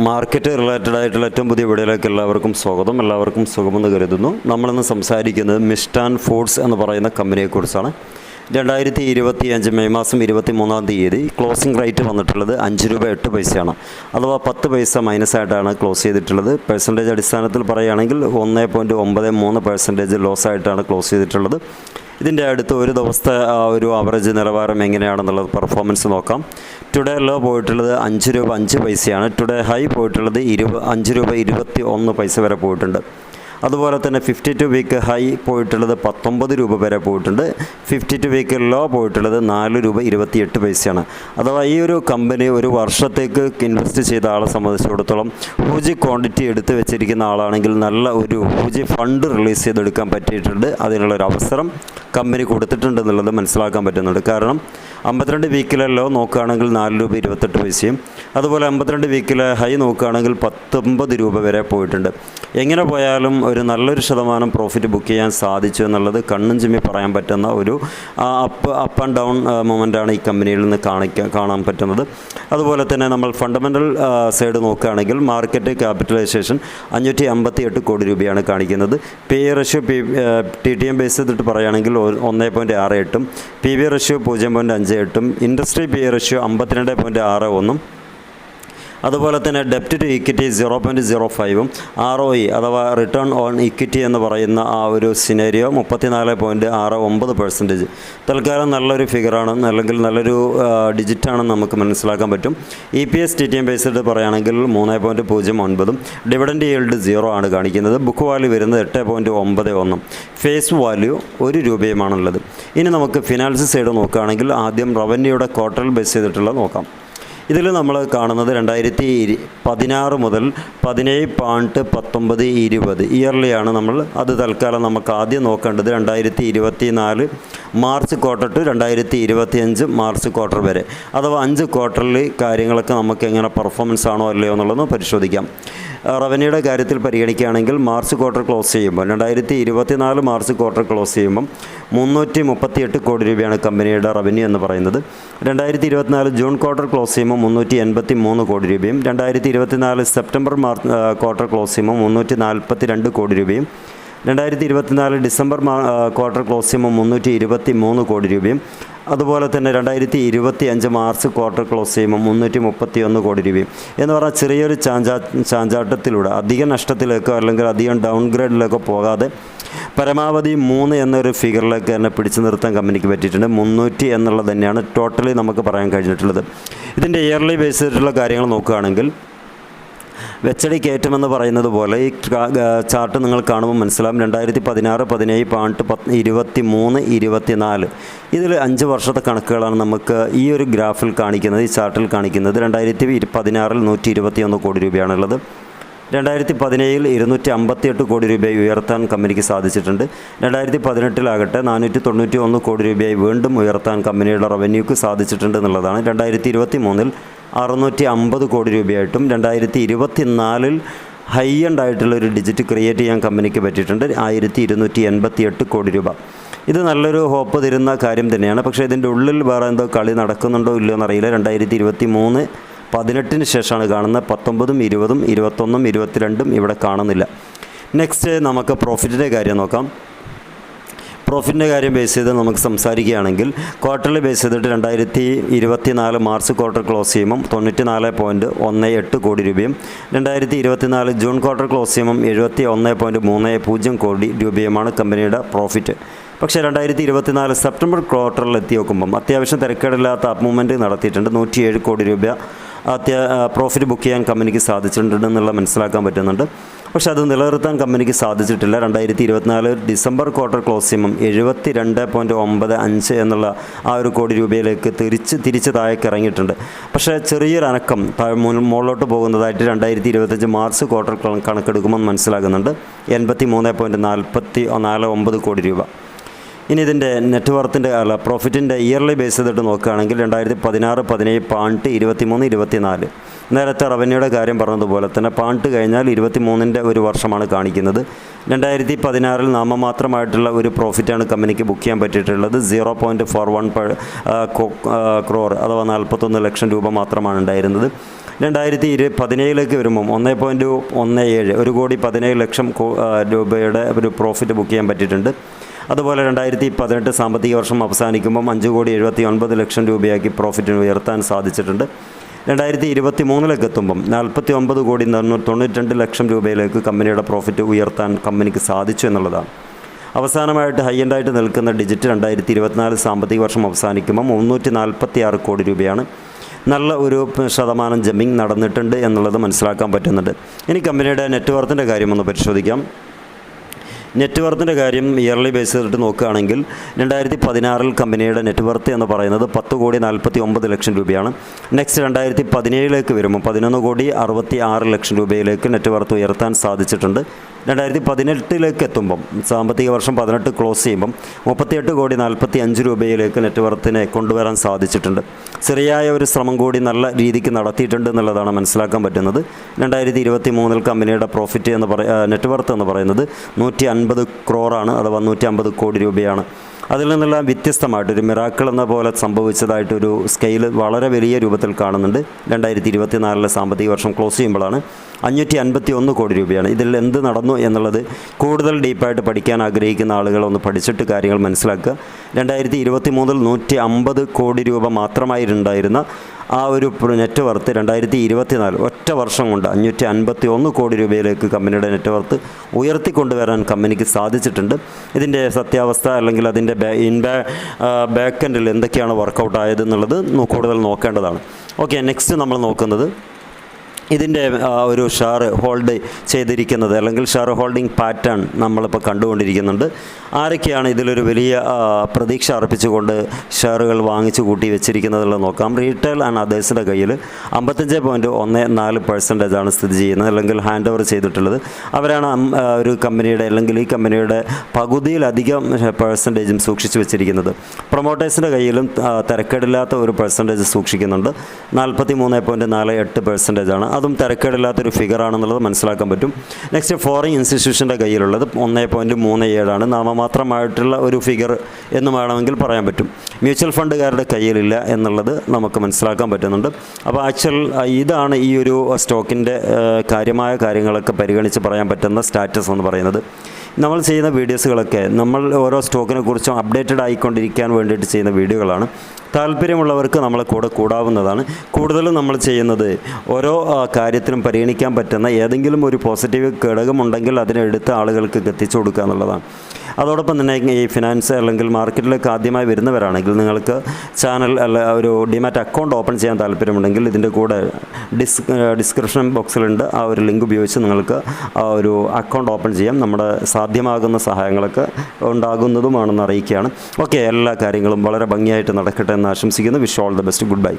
Market related ആയിട്ടുള്ള ഏറ്റവും പുതിയ വീഡിയോയിലേക്ക് എല്ലാവർക്കും സ്വാഗതം. എല്ലാവർക്കും സുഖമെന്ന് കരുതുന്നു. നമ്മളിന്ന് സംസാരിക്കുന്നത് മിസ്റ്റാൻ ഫുഡ്സ് എന്ന് പറയുന്ന കമ്പനിയെക്കുറിച്ചാണ്. രണ്ടായിരത്തി ഇരുപത്തി അഞ്ച് മെയ് മാസം ഇരുപത്തി മൂന്നാം തീയതി ക്ലോസിംഗ് റേറ്റ് വന്നിട്ടുള്ളത് അഞ്ച് രൂപ എട്ട് പൈസയാണ്. അഥവാ പത്ത് പൈസ മൈനസ് ആയിട്ടാണ് ക്ലോസ് ചെയ്തിട്ടുള്ളത്. പെർസെന്റേജ് അടിസ്ഥാനത്തിൽ പറയുകയാണെങ്കിൽ ഒന്ന് പോയിന്റ് ഒമ്പത് മൂന്ന് പെർസെന്റേജ് ലോസ് ആയിട്ടാണ് ക്ലോസ് ചെയ്തിട്ടുള്ളത്. ഇതിന്റെ അടുത്ത് ഒരു ദിവസത്തെ ഒരു ആവറേജ് നിലവാരം എങ്ങനെയാണെന്നുള്ളത് പെർഫോമൻസ് നോക്കാം. ടുഡേ ലോ പോയിട്ടുള്ളത് അഞ്ച് രൂപ അഞ്ച് പൈസയാണ്. ടുഡേ ഹൈ പോയിട്ടുള്ളത് ഇരുപ അഞ്ച് രൂപ ഇരുപത്തി ഒന്ന് പൈസ വരെ പോയിട്ടുണ്ട്. അതുപോലെ തന്നെ ഫിഫ്റ്റി ടു വീക്ക് ഹൈ പോയിട്ടുള്ളത് പത്തൊമ്പത് രൂപ വരെ പോയിട്ടുണ്ട്. ഫിഫ്റ്റി ടു വീക്ക് ലോ പോയിട്ടുള്ളത് നാല് രൂപ ഇരുപത്തിയെട്ട് പൈസയാണ്. അഥവാ ഈ ഒരു കമ്പനി ഒരു വർഷത്തേക്ക് ഇൻവെസ്റ്റ് ചെയ്ത ആളെ സംബന്ധിച്ചിടത്തോളം ഹൂജി ക്വാണ്ടിറ്റി എടുത്ത് വെച്ചിരിക്കുന്ന ആളാണെങ്കിൽ നല്ല ഒരു ഹൂജി ഫണ്ട് റിലീസ് ചെയ്തെടുക്കാൻ പറ്റിയിട്ടുണ്ട്. അതിനുള്ള ഒരു അവസരം കമ്പനി കൊടുത്തിട്ടുണ്ട് എന്നുള്ളത് മനസ്സിലാക്കാൻ പറ്റുന്നുണ്ട്. കാരണം അമ്പത്തിരണ്ട് വീക്കിലെ ലോ നോക്കുകയാണെങ്കിൽ നാല് രൂപ ഇരുപത്തെട്ട് പൈസയും അതുപോലെ അമ്പത്തിരണ്ട് വീക്കിലെ ഹൈ നോക്കുകയാണെങ്കിൽ പത്തൊമ്പത് രൂപ വരെ പോയിട്ടുണ്ട്. എങ്ങനെ പോയാലും ഒരു നല്ലൊരു ശതമാനം പ്രോഫിറ്റ് ബുക്ക് ചെയ്യാൻ സാധിച്ചു എന്നുള്ളത് കണ്ണും ചിമ്മി പറയാൻ പറ്റുന്ന ഒരു അപ്പ് അപ്പ് ആൻഡ് ഡൗൺ മൊമെന്റാണ് ഈ കമ്പനിയിൽ നിന്ന് കാണിക്കാൻ കാണാൻ പറ്റുന്നത്. അതുപോലെ തന്നെ നമ്മൾ ഫണ്ടമെന്റൽ സൈഡ് നോക്കുകയാണെങ്കിൽ മാർക്കറ്റ് ക്യാപിറ്റലൈസേഷൻ അഞ്ഞൂറ്റി അമ്പത്തി എട്ട് കോടി രൂപയാണ് കാണിക്കുന്നത്. P E ratio P T T M base ചെയ്തിട്ട് പറയുകയാണെങ്കിൽ ഒന്നേ പോയിന്റ് ആറ് എട്ടും പി വി റഷ്യോ പൂജ്യം പോയിന്റ് അഞ്ച് എട്ടും ഇൻഡസ്ട്രി പി എ റഷ്യോ അമ്പത്തിരണ്ട് പോയിന്റ് ആറ് ഒന്നും അതുപോലെ തന്നെ ഡെപ്റ്റ് to equity zero point zero ഫൈവും ആർ ഒ ഇ അഥവാ റിട്ടേൺ ഓൺ ഇക്വിറ്റി എന്ന് പറയുന്ന ആ ഒരു സിനേരിയോ മുപ്പത്തിനാല് പോയിന്റ് ആറ് ഒമ്പത് പെർസെന്റേജ് തൽക്കാലം നല്ലൊരു ഫിഗറാണ് അല്ലെങ്കിൽ നല്ലൊരു ഡിജിറ്റാണെന്ന് നമുക്ക് മനസ്സിലാക്കാൻ പറ്റും. E P S T T M based പറയുകയാണെങ്കിൽ മൂന്ന് പോയിന്റ് പൂജ്യം ഒൻപതും ഡിവിഡൻഡ് ഈൽഡ് സീറോ ആണ് കാണിക്കുന്നത്. ബുക്ക് വാല്യൂ വരുന്നത് എട്ട് പോയിന്റ് ഒമ്പത് ഒന്നും. ഫേസ് വാല്യൂ ഒരു രൂപയുമാണുള്ളത്. ഇനി നമുക്ക് ഫിനാൻസ് സൈഡ് നോക്കുകയാണെങ്കിൽ ആദ്യം റവന്യൂയുടെ ക്വാർട്ടറിൽ ബേസ് ചെയ്തിട്ടുള്ളത് നോക്കാം. ഇതിൽ നമ്മൾ കാണുന്നത് രണ്ടായിരത്തി പതിനാറ് മുതൽ പതിനേഴ് പാണ്ട് പത്തൊമ്പത് ഇരുപത് ഇയർലിയാണ് നമ്മൾ. അത് തൽക്കാലം നമുക്ക് ആദ്യം നോക്കേണ്ടത് രണ്ടായിരത്തി ഇരുപത്തി നാല് മാർച്ച് ക്വാർട്ടർ ടു രണ്ടായിരത്തി ഇരുപത്തി അഞ്ച് മാർച്ച് ക്വാർട്ടർ വരെ. അഥവാ അഞ്ച് ക്വാർട്ടറിൽ കാര്യങ്ങളൊക്കെ നമുക്ക് എങ്ങനെ പെർഫോമൻസ് ആണോ അല്ലയോ എന്നുള്ളത് പരിശോധിക്കാം. റവന്യൂയുടെ കാര്യത്തിൽ പരിഗണിക്കുകയാണെങ്കിൽ മാർച്ച് ക്വാർട്ടർ ക്ലോസ് ചെയ്യുമ്പോൾ രണ്ടായിരത്തി ഇരുപത്തിനാല് മാർച്ച് ക്വാർട്ടർ ക്ലോസ് ചെയ്യുമ്പം മുന്നൂറ്റി മുപ്പത്തിയെട്ട് കോടി രൂപയാണ് കമ്പനിയുടെ റവന്യൂ എന്ന് പറയുന്നത്. രണ്ടായിരത്തി ഇരുപത്തിനാല് ജൂൺ ക്വാർട്ടർ ക്ലോസ് ചെയ്യുമ്പോൾ മുന്നൂറ്റി എൺപത്തി മൂന്ന് കോടി രൂപയും രണ്ടായിരത്തി ഇരുപത്തിനാല് സെപ്റ്റംബർ മാർച്ച് ക്വാർട്ടർ ക്ലോസ് ചെയ്യുമ്പോൾ മുന്നൂറ്റി നാൽപ്പത്തി രണ്ട് കോടി രൂപയും രണ്ടായിരത്തി ഇരുപത്തിനാല് ഡിസംബർ ക്വാർട്ടർ ക്ലോസ് ചെയ്യുമ്പോൾ മുന്നൂറ്റി ഇരുപത്തി മൂന്ന് കോടി രൂപയും അതുപോലെ തന്നെ രണ്ടായിരത്തി ഇരുപത്തി അഞ്ച് മാർച്ച് ക്വാർട്ടർ ക്ലോസ് ചെയ്യുമ്പോൾ മുന്നൂറ്റി മുപ്പത്തി ഒന്ന് കോടി രൂപയും. എന്ന് പറഞ്ഞാൽ ചെറിയൊരു ചാഞ്ചാ ചാഞ്ചാട്ടത്തിലൂടെ അധിക നഷ്ടത്തിലേക്കോ അല്ലെങ്കിൽ അധികം ഡൗൺ ഗ്രേഡിലേക്കോ പോകാതെ പരമാവധി മൂന്ന് എന്നൊരു ഫിഗറിലേക്ക് തന്നെ പിടിച്ചു നിർത്താൻ കമ്പനിക്ക് പറ്റിയിട്ടുണ്ട്. മുന്നൂറ്റി എന്നുള്ളത് തന്നെയാണ് ടോട്ടലി നമുക്ക് പറയാൻ കഴിഞ്ഞിട്ടുള്ളത്. ഇതിന്റെ ഇയർലി ബേസ് കാര്യങ്ങൾ നോക്കുകയാണെങ്കിൽ വെച്ചടി കയറ്റമെന്ന് പറയുന്നത് പോലെ ഈ ചാർട്ട് നിങ്ങൾ കാണുമ്പോൾ മനസ്സിലാവും. രണ്ടായിരത്തി പതിനാറ് പതിനേഴ് പാട്ട് പത്ത് ഇരുപത്തി മൂന്ന് ഇരുപത്തി നാല് ഇതിൽ അഞ്ച് വർഷത്തെ കണക്കുകളാണ് നമുക്ക് ഈ ഒരു ഗ്രാഫിൽ കാണിക്കുന്നത് ഈ ചാർട്ടിൽ കാണിക്കുന്നത്. രണ്ടായിരത്തി പതിനാറിൽ നൂറ്റി ഇരുപത്തി ഒന്ന് കോടി രൂപയാണുള്ളത്. രണ്ടായിരത്തി പതിനേഴിൽ ഇരുന്നൂറ്റി അമ്പത്തിയെട്ട് കോടി രൂപയായി ഉയർത്താൻ കമ്പനിക്ക് സാധിച്ചിട്ടുണ്ട്. രണ്ടായിരത്തി പതിനെട്ടിലാകട്ടെ നാനൂറ്റി തൊണ്ണൂറ്റി ഒന്ന് കോടി രൂപയായി വീണ്ടും ഉയർത്താൻ കമ്പനിയുടെ റവന്യൂക്ക് സാധിച്ചിട്ടുണ്ട് എന്നുള്ളതാണ്. രണ്ടായിരത്തി ഇരുപത്തി മൂന്നിൽ അറുന്നൂറ്റി അമ്പത് കോടി രൂപയായിട്ടും രണ്ടായിരത്തി ഇരുപത്തി നാലിൽ ഹൈ എൻഡ് ആയിട്ടുള്ള ഡിജിറ്റ് ക്രിയേറ്റ് ചെയ്യാൻ കമ്പനിക്ക് പറ്റിയിട്ടുണ്ട്. ആയിരത്തി ഇരുന്നൂറ്റി എൺപത്തി എട്ട് കോടി രൂപ. ഇത് നല്ലൊരു ഹോപ്പ് തരുന്ന കാര്യം തന്നെയാണ്. പക്ഷേ ഇതിന്റെ ഉള്ളിൽ വേറെ എന്തോ കളി നടക്കുന്നുണ്ടോ ഇല്ലയോ എന്നറിയില്ല രണ്ടായിരത്തി ഇരുപത്തി മൂന്ന് പതിനെട്ടിന് ശേഷമാണ് കാണുന്നത്. പത്തൊമ്പതും ഇരുപതും ഇരുപത്തൊന്നും ഇരുപത്തിരണ്ടും ഇവിടെ കാണുന്നില്ല. നെക്സ്റ്റ് നമുക്ക് പ്രോഫിറ്റിന്റെ കാര്യം നോക്കാം. പ്രോഫിറ്റിന്റെ കാര്യം ബേസ് ചെയ്ത് നമുക്ക് സംസാരിക്കുകയാണെങ്കിൽ ക്വാർട്ടറിൽ ബേസ് ചെയ്തിട്ട് രണ്ടായിരത്തി ഇരുപത്തി നാല് മാർച്ച് ക്വാർട്ടർ ക്ലോസ് ചെയ്യുമ്പം തൊണ്ണൂറ്റി നാല് പോയിന്റ് ഒന്ന് എട്ട് കോടി രൂപയും രണ്ടായിരത്തി ഇരുപത്തി നാല് ജൂൺ ക്വാർട്ടർ ക്ലോസ് ചെയ്യുമ്പം എഴുപത്തി ഒന്ന് പോയിന്റ് മൂന്ന് പൂജ്യം കോടി രൂപയുമാണ് കമ്പനിയുടെ പ്രോഫിറ്റ് പക്ഷേ രണ്ടായിരത്തി ഇരുപത്തിനാല് സെപ്റ്റംബർ ക്വാർട്ടറിൽ എത്തി നോക്കുമ്പം അത്യാവശ്യം തിരക്കേടില്ലാത്ത അപ്പ് മൂവ്മെന്റ് നടത്തിയിട്ടുണ്ട്. നൂറ്റിയേഴ് കോടി രൂപ അത്യാ പ്രോഫിറ്റ് ബുക്ക് ചെയ്യാൻ കമ്പനിക്ക് സാധിച്ചിട്ടുണ്ട് എന്നുള്ള മനസ്സിലാക്കാൻ പറ്റുന്നുണ്ട്. പക്ഷേ അത് നിലനിർത്താൻ കമ്പനിക്ക് സാധിച്ചിട്ടില്ല. രണ്ടായിരത്തി ഇരുപത്തിനാല് ഡിസംബർ ക്വാർട്ടർ ക്ലോസ് ചെയ്യുമ്പം എഴുപത്തി രണ്ട് പോയിന്റ് ഒമ്പത് അഞ്ച് എന്നുള്ള ആ ഒരു കോടി രൂപയിലേക്ക് തിരിച്ച് തിരിച്ച് താഴേക്ക് ഇറങ്ങിയിട്ടുണ്ട്. പക്ഷേ ചെറിയൊരു അനക്കം താഴെ മുകളിലോട്ട് പോകുന്നതായിട്ട് രണ്ടായിരത്തി ഇരുപത്തഞ്ച് മാർച്ച് ക്വാർട്ടർ കണക്കെടുക്കുമെന്ന് മനസ്സിലാകുന്നുണ്ട്. എൺപത്തി മൂന്ന് പോയിന്റ് നാൽപ്പത്തി നാല് ഒമ്പത് കോടി രൂപ. ഇനി ഇതിന്റെ നെറ്റ്വർത്തിന്റെ അല്ല പ്രോഫിറ്റിന്റെ ഇയർലി ബേസ് ചെയ്തിട്ട് നോക്കുകയാണെങ്കിൽ രണ്ടായിരത്തി പതിനാറ് പതിനേഴ് പാണ്ട് ഇരുപത്തിമൂന്ന് ഇരുപത്തിനാല്. നേരത്തെ റവന്യൂയുടെ കാര്യം പറഞ്ഞതുപോലെ തന്നെ പാണ്ട് കഴിഞ്ഞാൽ ഇരുപത്തി മൂന്നിന്റെ ഒരു വർഷമാണ് കാണിക്കുന്നത്. രണ്ടായിരത്തി പതിനാറിൽ നാമമാത്രമായിട്ടുള്ള ഒരു പ്രോഫിറ്റാണ് കമ്പനിക്ക് ബുക്ക് ചെയ്യാൻ പറ്റിയിട്ടുള്ളത്. Zero point four one crore അഥവാ നാൽപ്പത്തൊന്ന് ലക്ഷം രൂപ മാത്രമാണ് ഉണ്ടായിരുന്നത്. രണ്ടായിരത്തി ഇരു പതിനേഴിലേക്ക് വരുമ്പം ഒന്നേ പോയിന്റ് ഒന്ന് ഏഴ് ഒരു കോടി പതിനേഴ് ലക്ഷം രൂപയുടെ ഒരു പ്രോഫിറ്റ് ബുക്ക് ചെയ്യാൻ പറ്റിയിട്ടുണ്ട്. അതുപോലെ രണ്ടായിരത്തി പതിനെട്ട് സാമ്പത്തിക വർഷം അവസാനിക്കുമ്പം അഞ്ച് കോടി എഴുപത്തി ഒൻപത് ലക്ഷം രൂപയാക്കി പ്രോഫിറ്റിന് ഉയർത്താൻ സാധിച്ചിട്ടുണ്ട്. രണ്ടായിരത്തി ഇരുപത്തി മൂന്നിലേക്ക് എത്തുമ്പം നാൽപ്പത്തി ഒമ്പത് കോടി തൊണ്ണൂ- തൊണ്ണൂറ്റിരണ്ട് ലക്ഷം രൂപയിലേക്ക് കമ്പനിയുടെ പ്രോഫിറ്റ് ഉയർത്താൻ കമ്പനിക്ക് സാധിച്ചു എന്നുള്ളതാണ്. അവസാനമായിട്ട് ഹൈ എൻഡായിട്ട് നിൽക്കുന്ന ഡിജിറ്റ് രണ്ടായിരത്തി ഇരുപത്തിനാല് സാമ്പത്തിക വർഷം അവസാനിക്കുമ്പോൾ മുന്നൂറ്റി നാൽപ്പത്തി ആറ് കോടി രൂപയാണ്. നല്ല ഒരു ശതമാനം ജമ്മിങ് നടന്നിട്ടുണ്ട് എന്നുള്ളത് മനസ്സിലാക്കാൻ പറ്റുന്നുണ്ട്. ഇനി കമ്പനിയുടെ നെറ്റ്വർത്തിന്റെ കാര്യം ഒന്ന് നെറ്റ്വർത്തിന്റെ കാര്യം ഇയർലി ബേസ് ചെയ്തിട്ട് നോക്കുകയാണെങ്കിൽ രണ്ടായിരത്തി പതിനാറിൽ കമ്പനിയുടെ നെറ്റ്വർത്ത് എന്ന് പറയുന്നത് പത്ത് കോടി നാൽപ്പത്തി ഒമ്പത് ലക്ഷം രൂപയാണ്. നെക്സ്റ്റ് രണ്ടായിരത്തി പതിനേഴിലേക്ക് വരുമ്പോൾ പതിനൊന്ന് കോടി അറുപത്തി ആറ് ലക്ഷം രൂപയിലേക്ക് നെറ്റ്വർത്ത് ഉയർത്താൻ സാധിച്ചിട്ടുണ്ട്. രണ്ടായിരത്തി പതിനെട്ടിലേക്ക് എത്തുമ്പം സാമ്പത്തിക വർഷം പതിനെട്ട് ക്ലോസ് ചെയ്യുമ്പം മുപ്പത്തിയെട്ട് കോടി നാൽപ്പത്തി അഞ്ച് രൂപയിലേക്ക് നെറ്റ്വർത്തിനെ കൊണ്ടുവരാൻ സാധിച്ചിട്ടുണ്ട്. ചെറിയായ ഒരു ശ്രമം കൂടി നല്ല രീതിക്ക് നടത്തിയിട്ടുണ്ട് എന്നുള്ളതാണ് മനസ്സിലാക്കാൻ പറ്റുന്നത്. രണ്ടായിരത്തി ഇരുപത്തി മൂന്നിൽ കമ്പനിയുടെ പ്രോഫിറ്റ് എന്ന് പറയുക നെറ്റ്വർത്ത് എന്ന് പറയുന്നത് നൂറ്റി അൻപത് ക്രോറാണ് അഥവാ നൂറ്റി അമ്പത് കോടി രൂപയാണ്. അതിൽ നിന്നെല്ലാം വ്യത്യസ്തമായിട്ട് ഒരു മിറാക്കിൾ എന്ന പോലെ സംഭവിച്ചതായിട്ടൊരു സ്കെയിൽ വളരെ വലിയ രൂപത്തിൽ കാണുന്നുണ്ട്. രണ്ടായിരത്തി ഇരുപത്തി നാലിലെ സാമ്പത്തിക വർഷം ക്ലോസ് ചെയ്യുമ്പോഴാണ് അഞ്ഞൂറ്റി അൻപത്തി ഒന്ന് കോടി രൂപയാണ്. ഇതിൽ എന്ത് നടന്നു എന്നുള്ളത് കൂടുതൽ ഡീപ്പായിട്ട് പഠിക്കാൻ ആഗ്രഹിക്കുന്ന ആളുകൾ ഒന്ന് പഠിച്ചിട്ട് കാര്യങ്ങൾ മനസ്സിലാക്കുക. രണ്ടായിരത്തി ഇരുപത്തി മൂന്നിൽ നൂറ്റി അമ്പത് കോടി രൂപ മാത്രമായിട്ടുണ്ടായിരുന്ന ആ ഒരു നെറ്റ് വർത്ത് രണ്ടായിരത്തി ഇരുപത്തിനാല് ഒറ്റ വർഷം കൊണ്ട് അഞ്ഞൂറ്റി അൻപത്തി ഒന്ന് കോടി രൂപയിലേക്ക് കമ്പനിയുടെ നെറ്റ് വർത്ത് ഉയർത്തിക്കൊണ്ടുവരാൻ കമ്പനിക്ക് സാധിച്ചിട്ടുണ്ട്. ഇതിന്റെ സത്യാവസ്ഥ അല്ലെങ്കിൽ അതിന്റെ ഇൻ ബാ ബാക്ക് എൻഡിൽ എന്തൊക്കെയാണ് വർക്കൗട്ട് ആയതെന്നുള്ളത് കൂടുതൽ നോക്കേണ്ടതാണ്. ഓക്കെ നെക്സ്റ്റ് നമ്മൾ നോക്കുന്നത് ഇതിന്റെ ഒരു ഷെയർ ഹോൾഡ് ചെയ്തിരിക്കുന്നത് അല്ലെങ്കിൽ ഷെയർ ഹോൾഡിംഗ് പാറ്റേൺ നമ്മളിപ്പോൾ കണ്ടുകൊണ്ടിരിക്കുന്നുണ്ട്. ആരൊക്കെയാണ് ഇതിലൊരു വലിയ പ്രതീക്ഷ അർപ്പിച്ചുകൊണ്ട് ഷെയറുകൾ വാങ്ങിച്ചു കൂട്ടി വെച്ചിരിക്കുന്നതെന്ന് നോക്കാം. റീറ്റെയിൽ ആൻഡ് അതേഴ്സിന്റെ കയ്യിൽ അമ്പത്തഞ്ച് പോയിന്റ് ഒന്ന് നാല് പെർസെന്റേജ് ആണ് സ്ഥിതി ചെയ്യുന്നത്. അല്ലെങ്കിൽ ഹാൻഡ് ഓവർ ചെയ്തിട്ടുള്ളത്. അവരാണ് ഒരു കമ്പനിയുടെ അല്ലെങ്കിൽ ഈ കമ്പനിയുടെ പകുതിയിലധികം പെർസെന്റേജും സൂക്ഷിച്ചു വെച്ചിരിക്കുന്നത്. പ്രൊമോട്ടേഴ്സിന്റെ കയ്യിലും തിരക്കേടില്ലാത്ത ഒരു പെർസെന്റേജ് സൂക്ഷിക്കുന്നുണ്ട്. നാൽപ്പത്തി മൂന്ന് പോയിന്റ് നാല് എട്ട് പെർസെന്റേജ് ആണ്. അതും തിരക്കേടില്ലാത്തൊരു ഫിഗറാണെന്നുള്ളത് മനസ്സിലാക്കാൻ പറ്റും. നെക്സ്റ്റ് ഫോറിൻ ഇൻസ്റ്റിറ്റ്യൂഷന്റെ കയ്യിലുള്ളത് ഒന്ന് പോയിന്റ് മൂന്ന് ഏഴാണ് നാമമാത്രമായിട്ടുള്ള ഒരു ഫിഗർ എന്ന് വേണമെങ്കിൽ പറയാൻ പറ്റും. മ്യൂച്വൽ ഫണ്ടുകാരുടെ കയ്യിലില്ല എന്നുള്ളത് നമുക്ക് മനസ്സിലാക്കാൻ പറ്റുന്നുണ്ട്. അപ്പോൾ ആക്ച്വൽ ഇതാണ് ഈ ഒരു സ്റ്റോക്കിന്റെ കാര്യമായ കാര്യങ്ങളൊക്കെ പരിഗണിച്ച് പറയാൻ പറ്റുന്ന സ്റ്റാറ്റസ് എന്ന് പറയുന്നത്. നമ്മൾ ചെയ്യുന്ന വീഡിയോസുകളൊക്കെ നമ്മൾ ഓരോ സ്റ്റോക്കിനെ കുറിച്ചും അപ്ഡേറ്റഡ് ആയിക്കൊണ്ടിരിക്കാൻ വേണ്ടിയിട്ട് ചെയ്യുന്ന വീഡിയോകളാണ്. താല്പര്യമുള്ളവർക്ക് നമ്മളെ കൂടെ കൂടാവുന്നതാണ്. കൂടുതലും നമ്മൾ ചെയ്യുന്നത് ഓരോ കാര്യത്തിനും പരിഗണിക്കാൻ പറ്റുന്ന ഏതെങ്കിലും ഒരു പോസിറ്റീവ് ഘടകമുണ്ടെങ്കിൽ അതിനെടുത്ത് ആളുകൾക്ക് എത്തിച്ചു കൊടുക്കുക എന്നുള്ളതാണ്. അതോടൊപ്പം തന്നെ ഈ ഫിനാൻസ് അല്ലെങ്കിൽ മാർക്കറ്റിലേക്ക് ആദ്യമായി വരുന്നവരാണെങ്കിൽ നിങ്ങൾക്ക് ചാനൽ അല്ല ഒരു ഡിമാറ്റ് അക്കൗണ്ട് ഓപ്പൺ ചെയ്യാൻ താല്പര്യമുണ്ടെങ്കിൽ ഇതിന്റെ കൂടെ ഡിസ് ഡിസ്ക്രിപ്ഷൻ ബോക്സിലുണ്ട്. ആ ഒരു ലിങ്ക് ഉപയോഗിച്ച് നിങ്ങൾക്ക് ആ ഒരു അക്കൗണ്ട് ഓപ്പൺ ചെയ്യാം. നമ്മുടെ സാധ്യമാകുന്ന സഹായങ്ങളൊക്കെ ഉണ്ടാകുന്നതുമാണെന്ന് അറിയിക്കുകയാണ്. ഓക്കെ എല്ലാ കാര്യങ്ങളും വളരെ ഭംഗിയായിട്ട് നടക്കട്ടെ എന്ന് ആശംസിക്കുന്നു. Wish all the best good bye